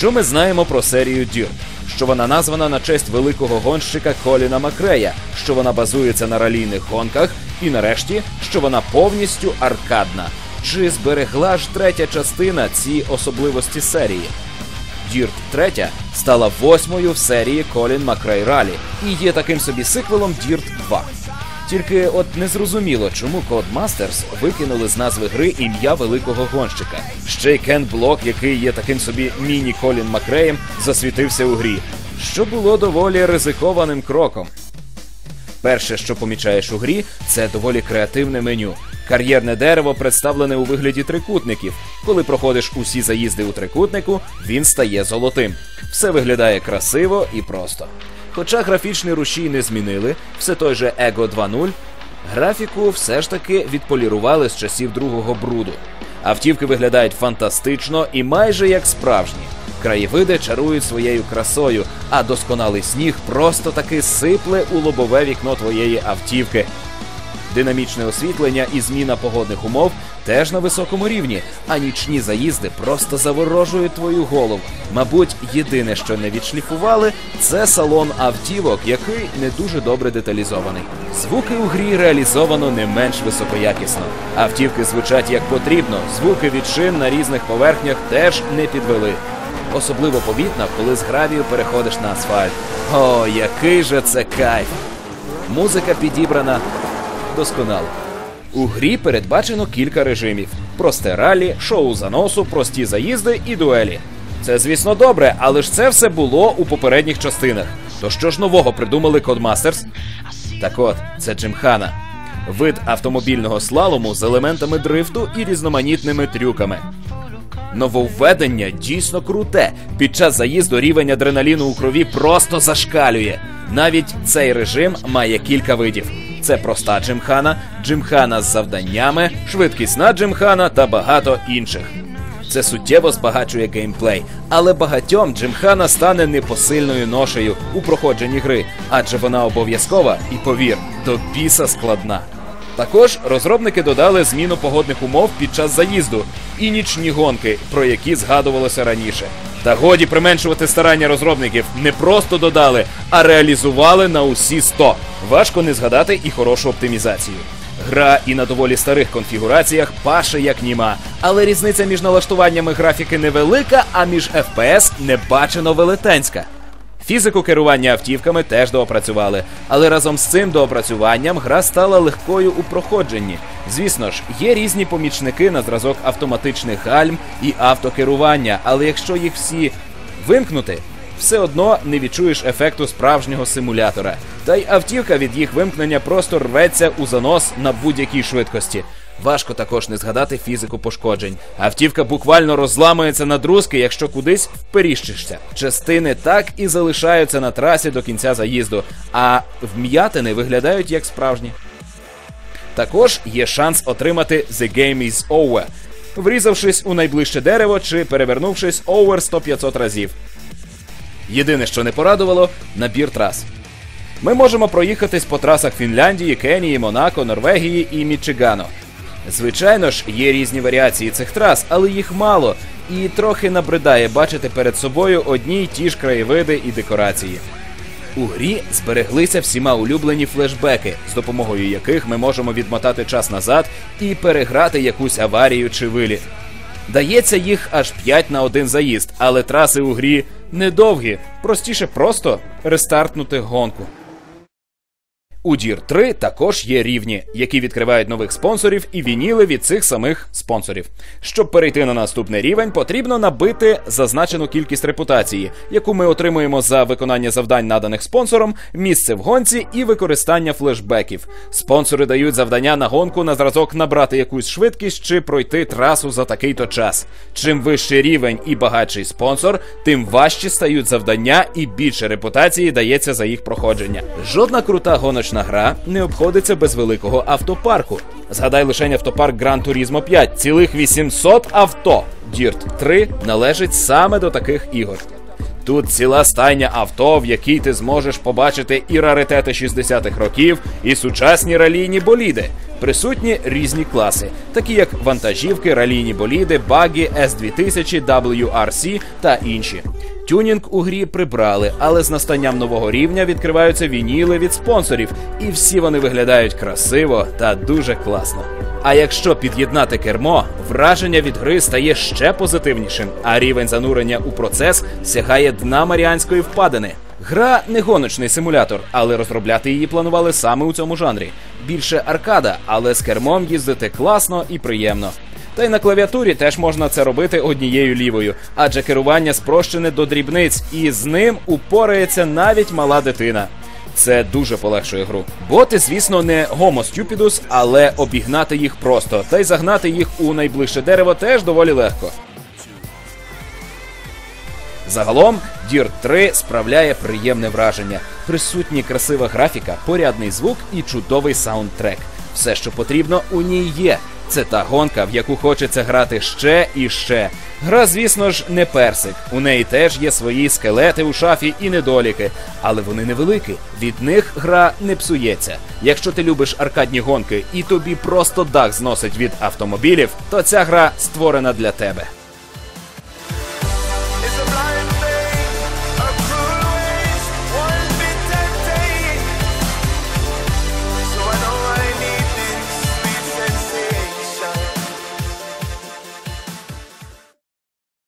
Що ми знаємо про серію Dirt? Що вона названа на честь великого гонщика Коліна Макрея, що вона базується на ралійних гонках, і нарешті, що вона повністю аркадна. Чи зберегла ж третя частина ці особливості серії? Дірт третя стала восьмою в серії Колін Макрей Ралі і є таким собі сиквелом Дірт 2. Тільки от незрозуміло, чому Codemasters викинули з назви гри ім'я великого гонщика. Ще й Кен Блок, який є таким собі міні Колін Макреєм, засвітився у грі, що було доволі ризикованим кроком. Перше, що помічаєш у грі, це доволі креативне меню. Кар'єрне дерево представлене у вигляді трикутників. Коли проходиш усі заїзди у трикутнику, він стає золотим. Все виглядає красиво і просто. Хоча графічний рушій не змінили, все той же Ego 2.0, графіку все ж таки відполірували з часів другого бруду. Автівки виглядають фантастично і майже як справжні. Краєвиди чарують своєю красою, а досконалий сніг просто таки сипле у лобове вікно твоєї автівки. Динамічне освітлення і зміна погодних умов теж на високому рівні, а нічні заїзди просто заворожують твою голову. Мабуть, єдине, що не відшліфували, це салон автівок, який не дуже добре деталізований. Звуки у грі реалізовано не менш високоякісно. Автівки звучать як потрібно, звуки від шин на різних поверхнях теж не підвели. Особливо помітно, коли з гравію переходиш на асфальт. О, який же це кайф! Музика підібрана досконало. У грі передбачено кілька режимів: просте ралі, шоу заносу, прості заїзди і дуелі. Це, звісно, добре, але ж це все було у попередніх частинах. То що ж нового придумали Codemasters? Так от, це Джимхана. Вид автомобільного слалому з елементами дрифту і різноманітними трюками. Нововведення дійсно круте. Під час заїзду рівень адреналіну у крові просто зашкалює. Навіть цей режим має кілька видів: це проста джимхана, джимхана з завданнями, швидкісна джимхана та багато інших. Це суттєво збагачує геймплей, але багатьом джимхана стане непосильною ношею у проходженні гри, адже вона обов'язкова і повір, до біса складна. Також розробники додали зміну погодних умов під час заїзду і нічні гонки, про які згадувалося раніше. Та годі применшувати старання розробників не просто додали, а реалізували на усі 100. Важко не згадати і хорошу оптимізацію. Гра і на доволі старих конфігураціях паше як німа, але різниця між налаштуваннями графіки невелика, а між FPS небачено велетенська. Фізику керування автівками теж доопрацювали, але разом з цим доопрацюванням гра стала легкою у проходженні. Звісно ж, є різні помічники на зразок автоматичних гальм і автокерування, але якщо їх всі вимкнути, все одно не відчуєш ефекту справжнього симулятора. Та й автівка від їх вимкнення просто рветься у занос на будь-якій швидкості. Важко також не згадати фізику пошкоджень. Автівка буквально розламується на друзки, якщо кудись вперіщишся. Частини так і залишаються на трасі до кінця заїзду, а вм'ятини виглядають як справжні. Також є шанс отримати The Game is Over, врізавшись у найближче дерево чи перевернувшись over 100-500 разів. Єдине, що не порадувало, набір трас. Ми можемо проїхатись по трасах Фінляндії, Кенії, Монако, Норвегії і Мічигано. Звичайно ж, є різні варіації цих трас, але їх мало, і трохи набридає бачити перед собою одні й ті ж краєвиди і декорації. У грі збереглися всіма улюблені флешбеки, з допомогою яких ми можемо відмотати час назад і переграти якусь аварію чи виліт. Дається їх аж 5 на один заїзд, але траси у грі недовгі, простіше просто рестартнути гонку. У Дір 3 також є рівні, які відкривають нових спонсорів і вініли від цих самих спонсорів. Щоб перейти на наступний рівень, потрібно набити зазначену кількість репутації, яку ми отримуємо за виконання завдань, наданих спонсором, місце в гонці і використання флешбеків. Спонсори дають завдання на гонку на зразок набрати якусь швидкість чи пройти трасу за такий-то час. Чим вищий рівень і багатший спонсор, тим важчі стають завдання і більше репутації дається за їх проходження. Жодна крута гоночна гра не обходиться без великого автопарку. Згадай лише автопарк Gran Turismo 5, цілих 800 авто. Dirt 3 належить саме до таких ігор. Тут ціла стайня авто, в якій ти зможеш побачити і раритети 60-х років, і сучасні ралійні боліди. Присутні різні класи, такі як вантажівки, ралійні боліди, баги, S2000, WRC та інші. Тюнінг у грі прибрали, але з настанням нового рівня відкриваються вініли від спонсорів, і всі вони виглядають красиво та дуже класно. А якщо під'єднати кермо, враження від гри стає ще позитивнішим, а рівень занурення у процес сягає дна Маріанської впадини. Гра не гоночний симулятор, але розробляти її планували саме у цьому жанрі. Більше аркада, але з кермом їздити класно і приємно. Та й на клавіатурі теж можна це робити однією лівою, адже керування спрощене до дрібниць, і з ним упорається навіть мала дитина. Це дуже полегшує гру. Боти, звісно, не stupidus, але обігнати їх просто, та й загнати їх у найближче дерево теж доволі легко. Загалом, Dirt 3 справляє приємне враження. Присутні красива графіка, порядний звук і чудовий саундтрек. Все, що потрібно, у ній є. Це та гонка, в яку хочеться грати ще і ще. Гра, звісно ж, не персик. У неї теж є свої скелети у шафі і недоліки, але вони невеликі. Від них гра не псується. Якщо ти любиш аркадні гонки і тобі просто дах зносить від автомобілів, то ця гра створена для тебе.